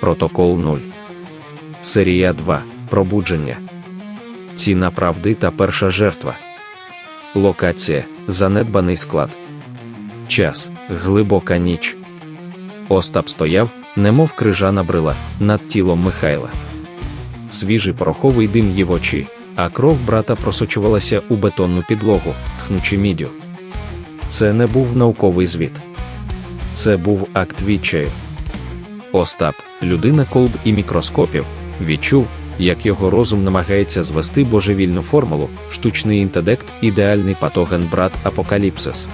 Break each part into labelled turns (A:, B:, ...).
A: Протокол 0. Серія 2. Пробудження. Ціна правди та перша жертва. Локація. Занедбаний склад. Час. Глибока ніч. Остап стояв, немов крижана брила, над тілом Михайла. Свіжий пороховий дим їв очі, а кров брата просочувалася у бетонну підлогу, тхнучи міддю. Це не був науковий звіт. Це був акт відчаю. Остап, людина колб і мікроскопів, відчув, як його розум намагається звести божевільну формулу, штучний інтелект, ідеальний патоген брат Апокаліпсис.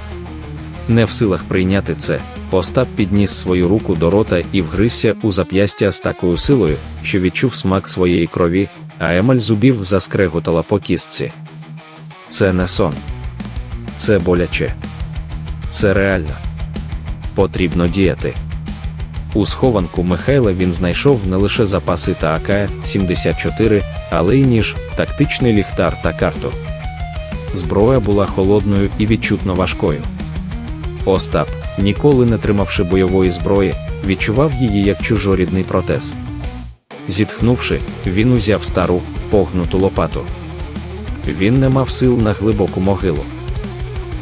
A: Не в силах прийняти це, Остап підніс свою руку до рота і вгризся у зап'ястя з такою силою, що відчув смак своєї крові, а емаль зубів заскреготала по кістці. Це не сон. Це боляче. Це реально. Потрібно діяти. У схованку Михайла він знайшов не лише запаси та АК-74, але й ніж, тактичний ліхтар та карту. Зброя була холодною і відчутно важкою. Остап, ніколи не тримавши бойової зброї, відчував її як чужорідний протез. Зітхнувши, він узяв стару, погнуту лопату. Він не мав сил на глибоку могилу.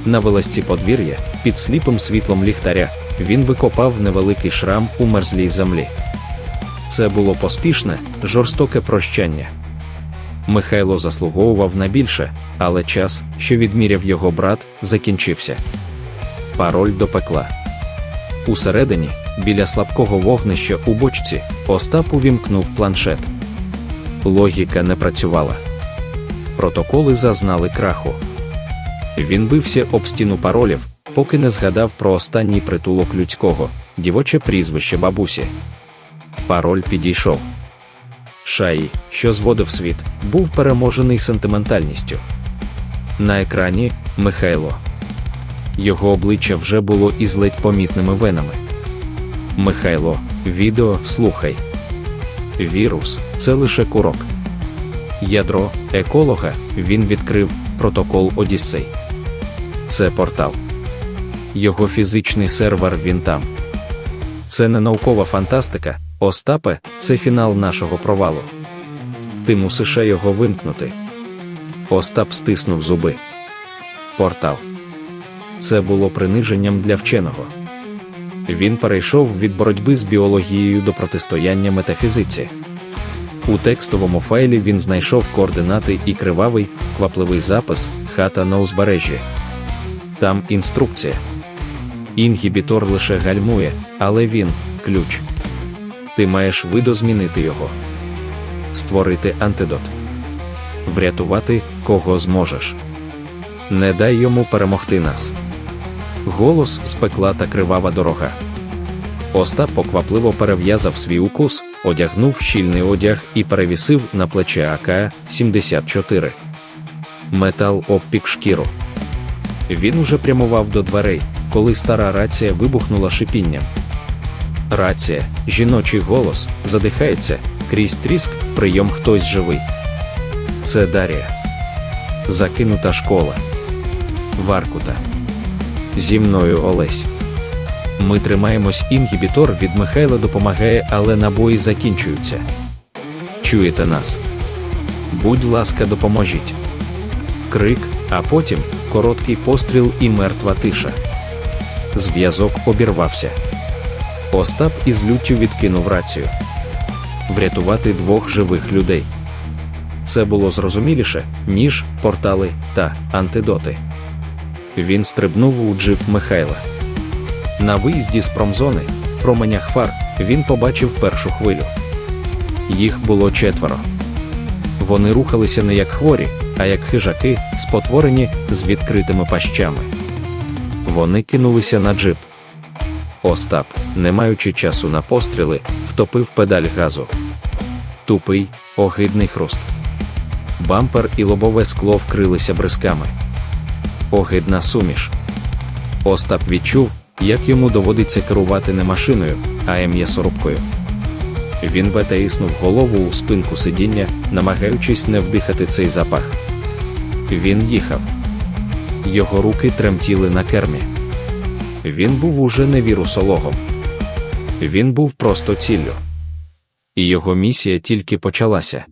A: На вилазці подвір'я, під сліпим світлом ліхтаря, він викопав невеликий шрам у мерзлій землі. Це було поспішне, жорстоке прощання. Михайло заслуговував на більше, але час, що відміряв його брат, закінчився. Пароль до пекла. Усередині, біля слабкого вогнища у бочці, Остап увімкнув планшет. Логіка не працювала. Протоколи зазнали краху. Він бився об стіну паролів, поки не згадав про останній притулок людського, дівоче прізвище бабусі. Пароль підійшов. Шаї, що зводив світ, був переможений сентиментальністю. На екрані Михайло. Його обличчя вже було із ледь помітними венами. Михайло, відео слухай. Вірус це лише курок. Ядро еколога він відкрив протокол Одіссей. Це портал. Його фізичний сервер він там. Це не наукова фантастика, Остапе, це фінал нашого провалу. Ти мусиш його вимкнути. Остап стиснув зуби. Портал. Це було приниженням для вченого. Він перейшов від боротьби з біологією до протистояння метафізиці. У текстовому файлі він знайшов координати і кривавий, квапливий запис хата на узбережжі. Там інструкція. Інгібітор лише гальмує, але він ключ. Ти маєш видозмінити його, створити антидот, врятувати кого зможеш. Не дай йому перемогти нас. Голос спекла та кривава дорога. Остап поквапливо перев'язав свій укус, одягнув щільний одяг і перевісив на плече АК-74. Метал обпік шкіру. Він уже прямував до дверей, коли стара рація вибухнула шипінням. Рація, жіночий голос, задихається, крізь тріск, прийом хтось живий. Це Дарія. Закинута школа. Варкута. Зі мною Олесь. Ми тримаємось, інгібітор від Михайла допомагає, але набої закінчуються. Чуєте нас? Будь ласка, допоможіть. Крик, а потім короткий постріл і мертва тиша. Зв'язок обірвався. Остап із люттю відкинув рацію. Врятувати двох живих людей. Це було зрозуміліше, ніж портали та антидоти. Він стрибнув у джип Михайла. На виїзді з промзони, в променях фар, він побачив першу хвилю. Їх було четверо. Вони рухалися не як хворі, а як хижаки, спотворені з відкритими пащами. Вони кинулися на джип. Остап, не маючи часу на постріли, втопив педаль газу. Тупий, огидний хруст. Бампер і лобове скло вкрилися бризками. Огидна суміш. Остап відчув, як йому доводиться керувати не машиною, а м'ясорубкою. Він ветаїснув голову у спинку сидіння, намагаючись не вдихати цей запах. Він їхав. Його руки тремтіли на кермі. Він був уже не вірусологом. Він був просто ціллю. І його місія тільки почалася.